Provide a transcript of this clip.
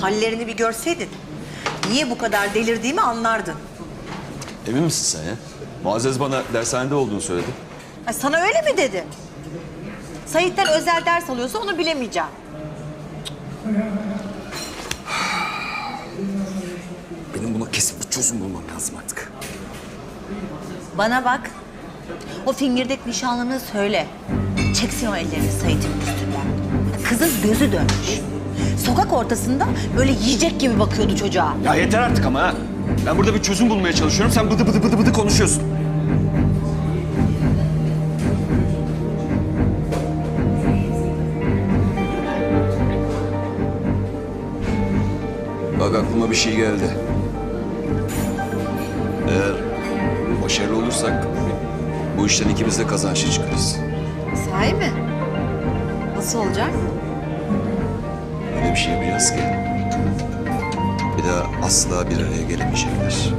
Hallerini bir görseydin. Niye bu kadar delirdiğimi anlardın. Emin misin sen ya? Muazzez bana dershanede olduğunu söyledi. Ha, sana öyle mi dedi? Sait'ten özel ders alıyorsa onu bilemeyeceğim. Benim buna kesin bir çözüm bulmam lazım artık. Bana bak. O fingirdek nişanlını söyle. Çeksin o ellerini Sait'in üstünden. Kızın gözü dönmüş. Sokak ortasında böyle yiyecek gibi bakıyordu çocuğa. Ya yeter artık ama ha. Ben burada bir çözüm bulmaya çalışıyorum. Sen bıdı bıdı bıdı bıdı konuşuyorsun. Bak aklıma bir şey geldi. Eğer başarılı olursak bu işten ikimiz de kazançlı çıkarız. Sahi mi? Nasıl olacak? Öyle bir şey yapacağız ki bir daha asla bir araya gelemeyecekler.